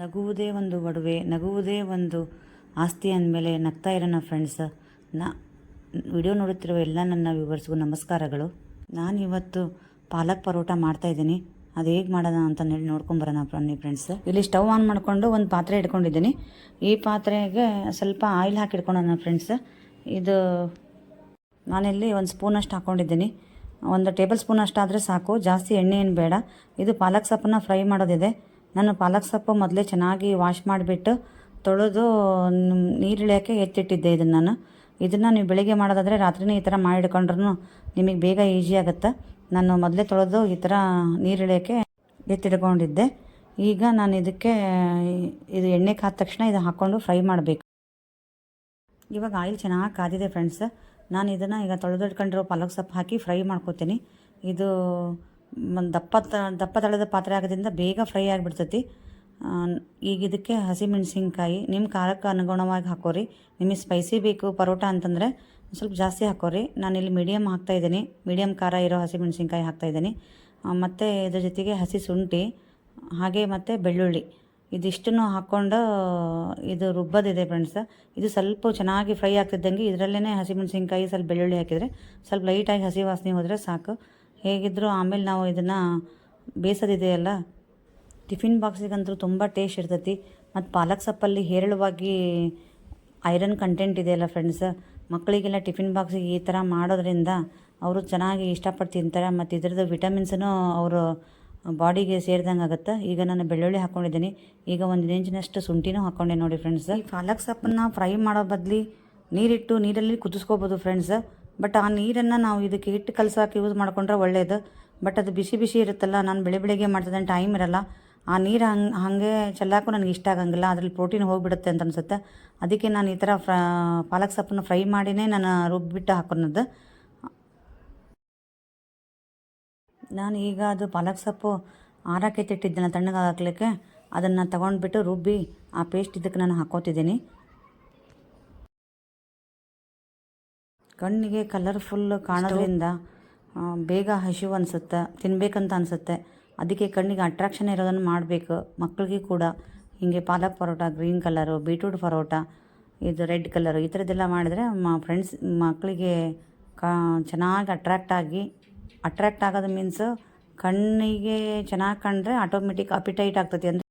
ನಗುವುದೇ ಒಂದು ಒಡವೆ, ನಗುವುದೇ ಒಂದು ಆಸ್ತಿ ಅಂದಮೇಲೆ ನಗ್ತಾ ಇರೋಣ ಫ್ರೆಂಡ್ಸ್ ನಾ ವಿಡಿಯೋ ನೋಡುತ್ತಿರುವ ಎಲ್ಲ ನನ್ನ ವ್ಯೂವರ್ಸ್ಗೂ ನಮಸ್ಕಾರಗಳು. ನಾನು ಇವತ್ತು ಪಾಲಕ್ ಪರೋಟ ಮಾಡ್ತಾಯಿದ್ದೀನಿ ಅದು ಹೇಗೆ ಮಾಡೋಣ ಅಂತ ಹೇಳಿ ನೋಡ್ಕೊಂಬರೋಣ ಬನ್ನಿ ಫ್ರೆಂಡ್ಸ್ ಇಲ್ಲಿ ಸ್ಟವ್ ಆನ್ ಮಾಡಿಕೊಂಡು ಒಂದು ಪಾತ್ರೆ ಇಟ್ಕೊಂಡಿದ್ದೀನಿ. ಈ ಪಾತ್ರೆಗೆ ಸ್ವಲ್ಪ ಆಯಿಲ್ ಹಾಕಿ ಇಟ್ಕೊಳ್ಳೋಣ ಫ್ರೆಂಡ್ಸ್ ಇದು ನಾನಿಲ್ಲಿ ಒಂದು ಸ್ಪೂನಷ್ಟು ಹಾಕ್ಕೊಂಡಿದ್ದೀನಿ ಒಂದು ಟೇಬಲ್ ಸ್ಪೂನ್ ಅಷ್ಟಾದರೆ ಸಾಕು. ಜಾಸ್ತಿ ಎಣ್ಣೆ ಏನು ಬೇಡ. ಇದು ಪಾಲಕ್ ಸೊಪ್ಪನ್ನ ಫ್ರೈ ಮಾಡೋದಿದೆ. ನಾನು ಪಾಲಕ್ ಸೊಪ್ಪು ಮೊದಲೇ ಚೆನ್ನಾಗಿ ವಾಶ್ ಮಾಡಿಬಿಟ್ಟು ತೊಳೆದು ನೀರಿಳಿಯೋಕ್ಕೆ ಎತ್ತಿಟ್ಟಿದ್ದೆ ಇದನ್ನು ನಾನು. ಇದನ್ನು ನೀವು ಬೆಳಿಗ್ಗೆ ಮಾಡೋದಾದರೆ ರಾತ್ರಿನೇ ಈ ಥರ ಮಾಡಿಡ್ಕೊಂಡ್ರೂ ನಿಮಗೆ ಬೇಗ ಈಜಿ ಆಗುತ್ತೆ. ನಾನು ಮೊದಲೇ ತೊಳೆದು ಈ ಥರ ನೀರಿಳಿಯೋಕ್ಕೆ ಎತ್ತಿಟ್ಕೊಂಡಿದ್ದೆ. ಈಗ ನಾನು ಇದಕ್ಕೆ, ಇದು ಎಣ್ಣೆ ಕಾದ ತಕ್ಷಣ ಇದು ಹಾಕ್ಕೊಂಡು ಫ್ರೈ ಮಾಡಬೇಕು. ಇವಾಗ ಆಯಿಲ್ ಚೆನ್ನಾಗಿ ಕಾದಿದೆ ಫ್ರೆಂಡ್ಸ್ ನಾನು ಇದನ್ನು ಈಗ ತೊಳೆದಿಟ್ಕೊಂಡಿರೋ ಪಾಲಕ್ ಸೊಪ್ಪು ಹಾಕಿ ಫ್ರೈ ಮಾಡ್ಕೋತೀನಿ. ಇದು ದಪ್ಪ ದಪ್ಪ ತಳದ ಪಾತ್ರೆ ಆಗೋದ್ರಿಂದ ಬೇಗ ಫ್ರೈ ಆಗಿಬಿಡ್ತೈತಿ. ಈಗ ಇದಕ್ಕೆ ಹಸಿಮೆಣ್ಸಿನ್ಕಾಯಿ ನಿಮ್ಮ ಖಾರಕ್ಕೆ ಅನುಗುಣವಾಗಿ ಹಾಕೋರಿ. ನಿಮಗೆ ಸ್ಪೈಸಿ ಬೇಕು, ಪರೋಟ ಅಂತಂದರೆ ಸ್ವಲ್ಪ ಜಾಸ್ತಿ ಹಾಕೋರಿ. ನಾನಿಲ್ಲಿ ಮೀಡಿಯಮ್ ಹಾಕ್ತಾಯಿದ್ದೀನಿ ಮೀಡಿಯಮ್ ಖಾರ ಇರೋ ಹಸಿಮೆಣ್ಸಿನ್ಕಾಯಿ ಹಾಕ್ತಾಯಿದ್ದೀನಿ ಮತ್ತು ಇದ್ರ ಜೊತೆಗೆ ಹಸಿ ಶುಂಠಿ, ಹಾಗೆ ಮತ್ತು ಬೆಳ್ಳುಳ್ಳಿ. ಇದಿಷ್ಟನ್ನು ಹಾಕ್ಕೊಂಡು ಇದು ರುಬ್ಬೋದಿದೆ ಫ್ರೆಂಡ್ಸ್ ಇದು ಸ್ವಲ್ಪ ಚೆನ್ನಾಗಿ ಫ್ರೈ ಆಗ್ತಿದ್ದಂಗೆ ಇದರಲ್ಲೇ ಹಸಿಮೆಣ್ಸಿನ್ಕಾಯಿ ಸ್ವಲ್ಪ ಬೆಳ್ಳುಳ್ಳಿ ಹಾಕಿದರೆ ಸ್ವಲ್ಪ ಲೈಟಾಗಿ ಹಸಿ ವಾಸನೆ ಹೋದರೆ ಸಾಕು. ಹೇಗಿದ್ದರೂ ಆಮೇಲೆ ನಾವು ಇದನ್ನು ಬೇಯಿಸೋದಿದೆಯಲ್ಲ ಟಿಫಿನ್ ಬಾಕ್ಸಿಗಂತೂ ತುಂಬ ಟೇಸ್ಟ್ ಇರ್ತೈತಿ. ಮತ್ತು ಪಾಲಕ್ ಸೊಪ್ಪಲ್ಲಿ ಹೇರಳವಾಗಿ ಐರನ್ ಕಂಟೆಂಟ್ ಇದೆಯಲ್ಲ ಫ್ರೆಂಡ್ಸ್ ಮಕ್ಕಳಿಗೆಲ್ಲ ಟಿಫಿನ್ ಬಾಕ್ಸಿಗೆ ಈ ಥರ ಮಾಡೋದ್ರಿಂದ ಅವರು ಚೆನ್ನಾಗಿ ಇಷ್ಟಪಟ್ಟು ತಿಂತಾರೆ. ಮತ್ತು ಇದ್ರದ್ದು ವಿಟಮಿನ್ಸನ್ನು ಅವರು ಬಾಡಿಗೆ ಸೇರಿದಂಗೆ ಆಗುತ್ತೆ. ಈಗ ನಾನು ಬೆಳ್ಳುಳ್ಳಿ ಹಾಕ್ಕೊಂಡಿದ್ದೀನಿ ಈಗ ಒಂದು ಇಂಚಿನಷ್ಟು ಶುಂಠಿನೂ ಹಾಕ್ಕೊಂಡೆ ನೋಡಿ ಫ್ರೆಂಡ್ಸ್ ಈ ಪಾಲಕ್ ಸೊಪ್ಪನ್ನು ಫ್ರೈ ಮಾಡೋ ಬದಲಿ ನೀರಿಟ್ಟು ನೀರಲ್ಲಿ ಕುದಿಸ್ಕೋಬೋದು ಫ್ರೆಂಡ್ಸ್ ಬಟ್ ಆ ನೀರನ್ನು ನಾವು ಇದಕ್ಕೆ ಹಿಟ್ಟು ಕಲಸಾಕೆ ಯೂಸ್ ಮಾಡ್ಕೊಂಡ್ರೆ ಒಳ್ಳೆಯದು ಬಟ್ ಅದು ಬಿಸಿ ಬಿಸಿ ಇರುತ್ತಲ್ಲ, ನಾನು ಬೆಳೆ ಬೆಳಿಗ್ಗೆ ಮಾಡ್ತಿದ್ದಂಗೆ ಟೈಮ್ ಇರಲ್ಲ. ಆ ನೀರು ಹಂಗೆ, ಹಾಗೆ ಚೆಲ್ಲಾಕು ನನಗೆ ಇಷ್ಟ ಆಗಂಗಿಲ್ಲ. ಅದರಲ್ಲಿ ಪ್ರೋಟೀನ್ ಹೋಗಿಬಿಡುತ್ತೆ ಅಂತ ಅನ್ಸುತ್ತೆ. ಅದಕ್ಕೆ ನಾನು ಈ ಥರ ಫ್ರ, ಪಾಲಕ್ ಸೊಪ್ಪನ್ನು ಫ್ರೈ ಮಾಡಿನೇ ನಾನು ರುಬ್ಬಿಟ್ಟು ಹಾಕೋನದ್ದು. ನಾನು ಈಗ ಅದು ಪಾಲಕ್ ಸೊಪ್ಪು ಆರಕ್ಕೆ ನಾನು ತಣ್ಣಗೆ ಹಾಕ್ಲಿಕ್ಕೆ ಅದನ್ನು ತಗೊಂಡ್ಬಿಟ್ಟು ರುಬ್ಬಿ ಆ ಪೇಸ್ಟ್ ಇದಕ್ಕೆ ನಾನು ಹಾಕೋತಿದ್ದೀನಿ. ಕಣ್ಣಿಗೆ ಕಲರ್ಫುಲ್ ಕಾಣೋದ್ರಿಂದ ಬೇಗ ಹಸಿವು ಅನಿಸುತ್ತೆ ತಿನ್ನಬೇಕಂತ ಅನಿಸುತ್ತೆ. ಅದಕ್ಕೆ ಕಣ್ಣಿಗೆ ಅಟ್ರಾಕ್ಷನ್ ಇರೋದನ್ನು ಮಾಡಬೇಕು. ಮಕ್ಕಳಿಗೆ ಕೂಡ ಹೀಗೆ palak paratha green colour beetroot paratha, ಇದು ರೆಡ್ ಕಲರು ಈ ಥರದ್ದೆಲ್ಲ ಮಾಡಿದರೆ ಮ ಫ್ರೆಂಡ್ಸ್ ಮಕ್ಕಳಿಗೆ ಕಾ, ಚೆನ್ನಾಗಿ ಅಟ್ರ್ಯಾಕ್ಟ್ ಆಗಿ ಅಟ್ರ್ಯಾಕ್ಟ್ ಆಗೋದು ಮೀನ್ಸ್ ಕಣ್ಣಿಗೆ ಚೆನ್ನಾಗಿ ಕಂಡ್ರೆ ಆಟೋಮೆಟಿಕ್ ಅಪಿಟೈಟ್ ಆಗ್ತೈತಿ ಅಂದರೆ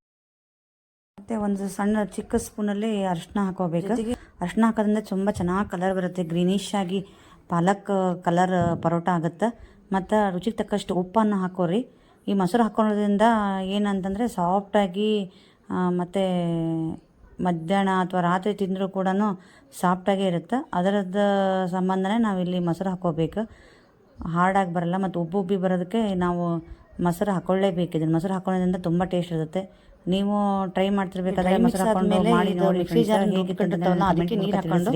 ಮತ್ತು ಒಂದು ಸಣ್ಣ ಚಿಕ್ಕ ಸ್ಪೂನಲ್ಲಿ ಅರಿಶಿನ ಹಾಕೋಬೇಕು ಅರಿಶಿನ ಹಾಕೋದ್ರಿಂದ ತುಂಬ ಚೆನ್ನಾಗಿ ಕಲರ್ ಬರುತ್ತೆ. ಗ್ರೀನಿಶ್ ಆಗಿ ಪಾಲಕ್ ಕಲರ್ ಪರೋಟ ಆಗುತ್ತೆ. ಮತ್ತು ರುಚಿಗೆ ತಕ್ಕಷ್ಟು ಉಪ್ಪನ್ನು ಹಾಕೋರಿ. ಈ ಮೊಸರು ಹಾಕೊಳ್ಳೋದ್ರಿಂದ ಏನಂತಂದರೆ ಸಾಫ್ಟಾಗಿ ಮತ್ತು ಮಧ್ಯಾಹ್ನ ಅಥವಾ ರಾತ್ರಿ ತಿಂದರೂ ಕೂಡ ಸಾಫ್ಟಾಗೇ ಇರುತ್ತೆ. ಅದರದ್ದು ಸಂಬಂಧನೇ ನಾವಿಲ್ಲಿ ಮೊಸರು ಹಾಕೋಬೇಕು. ಹಾರ್ಡಾಗಿ ಬರಲ್ಲ, ಮತ್ತು ಉಬ್ಬು ಉಬ್ಬಿ ಬರೋದಕ್ಕೆ ನಾವು ಮೊಸರು ಹಾಕೊಳ್ಳೇಬೇಕು. ಇದನ್ನು ಮೊಸರು ಹಾಕೊಳ್ಳೋದ್ರಿಂದ ತುಂಬ ಟೇಸ್ಟ್ ಇರುತ್ತೆ. ನೀವು ಟ್ರೈ ಮಾಡ್ತಿರ್ಬೇಕಾದ್ರೆ ಮೊಸರು ಹಾಕೊಂಡು ಮಾಡಿ ನೋಡಿ ಅದಕ್ಕೆ ನೀರು ಹಾಕೊಂಡು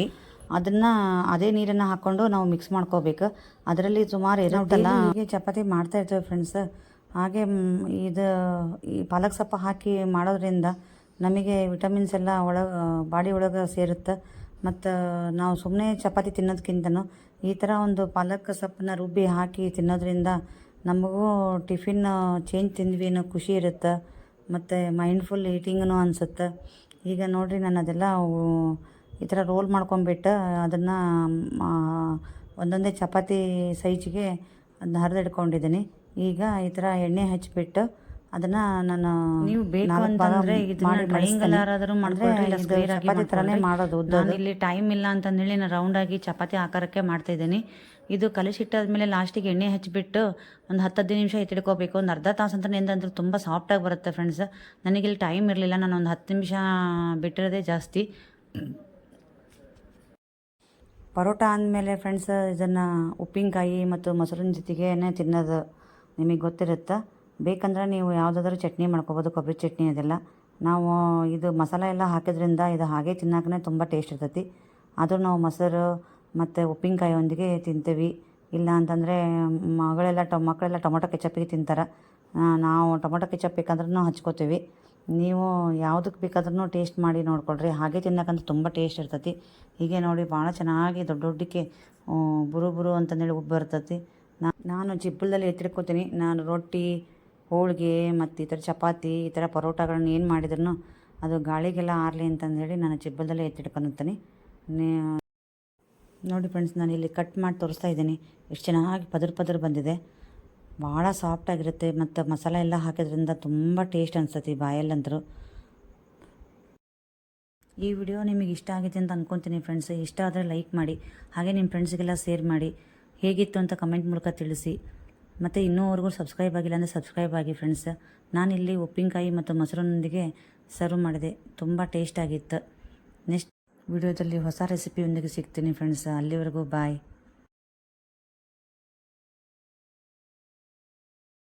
ಅದನ್ನು ಅದೇ ನೀರನ್ನು ಹಾಕ್ಕೊಂಡು ನಾವು ಮಿಕ್ಸ್ ಮಾಡ್ಕೋಬೇಕು. ಅದರಲ್ಲಿ ಸುಮಾರು ಇರುತ್ತಲ್ಲ ಹೀಗೆ ಚಪಾತಿ ಮಾಡ್ತಾ ಇರ್ತೇವೆ ಫ್ರೆಂಡ್ಸ್ ಹಾಗೆ ಇದು ಈ ಪಾಲಕ್ ಸೊಪ್ಪು ಹಾಕಿ ಮಾಡೋದ್ರಿಂದ ನಮಗೆ ವಿಟಮಿನ್ಸ್ ಎಲ್ಲ ಒಳ ಬಾಡಿ ಒಳಗೆ ಸೇರುತ್ತೆ. ಮತ್ತು ನಾವು ಸುಮ್ಮನೆ ಚಪಾತಿ ತಿನ್ನೋದಕ್ಕಿಂತನೂ ಈ ಥರ ಒಂದು ಪಾಲಕ್ ಸೊಪ್ಪನ್ನ ರುಬ್ಬಿ ಹಾಕಿ ತಿನ್ನೋದ್ರಿಂದ ನಮಗೂ ಟಿಫಿನ್ ಚೇಂಜ್ ತಿಂದ್ವಿ ಅನ್ನೋ ಖುಷಿ ಇರುತ್ತೆ. ಮತ್ತು ಮೈಂಡ್ಫುಲ್ ಈಟಿಂಗ್ನೂ ಅನ್ಸುತ್ತೆ. ಈಗ ನೋಡಿರಿ ನಾನು ಅದೆಲ್ಲ ಈ ಥರ ರೋಲ್ ಮಾಡ್ಕೊಂಬಿಟ್ಟು ಅದನ್ನು ಒಂದೊಂದೇ ಚಪಾತಿ ಸೈಜಿಗೆ ಅದನ್ನ ಹರಿದಿಟ್ಕೊಂಡಿದ್ದೀನಿ ಈಗ ಈ ಥರ ಎಣ್ಣೆ ಹಚ್ಬಿಟ್ಟು ಅದನ್ನು ನಾನು ನೀವು ಬೇಕು ಅಂತಂದ್ರೆ ಇದನ್ನ ಯಾರಾದರೂ ಮಾಡ್ಕೊಳ್ರಿ ಇಲ್ಲ ಸ್ಕ್ವೇರ್ ಆಗಿ ಚಪಾತಿ ಥರನೇ ಮಾಡ್ಕೊಳ್ರಿ. ಮಾಡೋದು ನಾನು ಇಲ್ಲಿ ಟೈಮ್ ಇಲ್ಲ ಅಂತಂದೇಳಿ ನಾನು ರೌಂಡ್ ಆಗಿ ಚಪಾತಿ ಆಕಾರಕ್ಕೆ ಮಾಡ್ತಾ ಇದ್ದೀನಿ. ಇದು ಕಲಸಿಟ್ಟಾದ್ಮೇಲೆ ಲಾಸ್ಟಿಗೆ ಎಣ್ಣೆ ಹಚ್ಚಿಬಿಟ್ಟು ಒಂದು ಹತ್ತು ಹದಿನೈದು ನಿಮಿಷ ಎತ್ತಿಡ್ಕೋಬೇಕು ಒಂದು ಅರ್ಧ ತಾಸು ಅಂತ ನೆಂದಂದ್ರೆ ತುಂಬ ಸಾಫ್ಟಾಗಿ ಬರುತ್ತೆ ಫ್ರೆಂಡ್ಸ್ ನನಗೆ ಇಲ್ಲಿ ಟೈಮ್ ಇರಲಿಲ್ಲ. ನಾನು ಒಂದು ಹತ್ತು ನಿಮಿಷ ಬಿಟ್ಟಿರೋದೇ ಜಾಸ್ತಿ. ಪರೋಟ ಅಂದಮೇಲೆ ಫ್ರೆಂಡ್ಸ್ ಇದನ್ನು ಉಪ್ಪಿನಕಾಯಿ ಮತ್ತು ಮೊಸರಿನ ಜೊತೆಗೆ ತಿನ್ನೋದು ನಿಮಗೆ ಗೊತ್ತಿರುತ್ತೆ? ಬೇಕಂದ್ರೆ ನೀವು ಯಾವುದಾದ್ರೂ ಚಟ್ನಿ ಮಾಡ್ಕೊಬೋದು, ಕೊಬ್ಬರಿ ಚಟ್ನಿ ಅದೆಲ್ಲ. ನಾವು ಇದು ಮಸಾಲೆ ಎಲ್ಲ ಹಾಕಿದ್ರಿಂದ ಇದು ಹಾಗೆ ತಿನ್ನೋಕೆ ತುಂಬ ಟೇಸ್ಟ್ ಇರ್ತೈತಿ. ಆದರೂ ನಾವು ಮೊಸರು ಮತ್ತು ಉಪ್ಪಿನಕಾಯಿಯೊಂದಿಗೆ ತಿಂತೀವಿ. ಇಲ್ಲ ಅಂತಂದರೆ ಮಗಳೆಲ್ಲ ಟೊ, ಮಕ್ಕಳೆಲ್ಲ ಟೊಮೊಟೊ ಕೆಚಪ್ಪಿಗೆ ತಿಂತಾರೆ. ನಾವು ಟೊಮೊಟೊ ಕೆಚಪ್ ಬೇಕಾದ್ರೂ ಹಚ್ಕೋತೀವಿ. ನೀವು ಯಾವುದಕ್ಕೆ ಬೇಕಾದ್ರೂ ಟೇಸ್ಟ್ ಮಾಡಿ ನೋಡ್ಕೊಳ್ರಿ. ಹಾಗೆ ತಿನ್ನೋಕ್ಕಂತ ತುಂಬ ಟೇಸ್ಟ್ ಇರ್ತೈತಿ. ಹೀಗೆ ನೋಡಿ ಭಾಳ ಚೆನ್ನಾಗಿ ದೊಡ್ಡ ದೊಡ್ಡಕ್ಕೆ ಬುರು ಬುರು ಅಂತಂದೇಳಿ ಉಬ್ಬು ಬರ್ತೈತಿ. ನಾನು ಜಿಬ್ಬಲ್ದಲ್ಲಿ ಎತ್ತಿಟ್ಕೋತೀನಿ. ನಾನು ರೊಟ್ಟಿ ಹೋಳಿಗೆ ಮತ್ತು ಈ ಥರ ಚಪಾತಿ, ಈ ಥರ ಪರೋಟಗಳನ್ನ ಏನು ಮಾಡಿದ್ರು ಅದು ಗಾಳಿಗೆಲ್ಲ ಆರಲಿ ಅಂತಂದೇಳಿ ನಾನು ಚಿಬ್ಬದಲ್ಲೇ ಎತ್ತಿಟ್ಕೊಂಡಿರ್ತೀನಿ ನೋಡಿ ಫ್ರೆಂಡ್ಸ್ ನಾನು ಇಲ್ಲಿ ಕಟ್ ಮಾಡಿ ತೋರಿಸ್ತಾ ಇದ್ದೀನಿ. ಎಷ್ಟು ಚೆನ್ನಾಗಿ ಪದರ್ ಪದರ್ ಬಂದಿದೆ. ಭಾಳ ಸಾಫ್ಟಾಗಿರುತ್ತೆ ಮತ್ತು ಮಸಾಲೆ ಎಲ್ಲ ಹಾಕಿದ್ರಿಂದ ತುಂಬ ಟೇಸ್ಟ್ ಅನಿಸ್ತತಿ ಬಾಯಲ್ಲಂತರೂ ಈ ವಿಡಿಯೋ ನಿಮಗೆ ಇಷ್ಟ ಆಗಿದೆ ಅಂತ ಅಂದ್ಕೊತೀನಿ ಫ್ರೆಂಡ್ಸ್ ಇಷ್ಟ ಆದರೆ ಲೈಕ್ ಮಾಡಿ, ಹಾಗೆ ನಿಮ್ಮ ಫ್ರೆಂಡ್ಸ್ಗೆಲ್ಲ ಶೇರ್ ಮಾಡಿ. ಹೇಗಿತ್ತು ಅಂತ ಕಮೆಂಟ್ ಮೂಲಕ ತಿಳಿಸಿ. ಮತ್ತು ಇನ್ನೂವರೆಗೂ ಸಬ್ಸ್ಕ್ರೈಬ್ ಆಗಿಲ್ಲ ಅಂದರೆ ಸಬ್ಸ್ಕ್ರೈಬ್ ಆಗಿ ಫ್ರೆಂಡ್ಸ್ ನಾನಿಲ್ಲಿ ಉಪ್ಪಿನಕಾಯಿ ಮತ್ತು ಮೊಸರನ್ನೊಂದಿಗೆ ಸರ್ವ್ ಮಾಡಿದೆ. ತುಂಬ ಟೇಸ್ಟ್ ಆಗಿತ್ತು. ನೆಕ್ಸ್ಟ್ ವಿಡಿಯೋದಲ್ಲಿ ಹೊಸ ರೆಸಿಪಿಯೊಂದಿಗೆ ಸಿಗ್ತೀನಿ ಫ್ರೆಂಡ್ಸ್ ಅಲ್ಲಿವರೆಗೂ ಬಾಯ್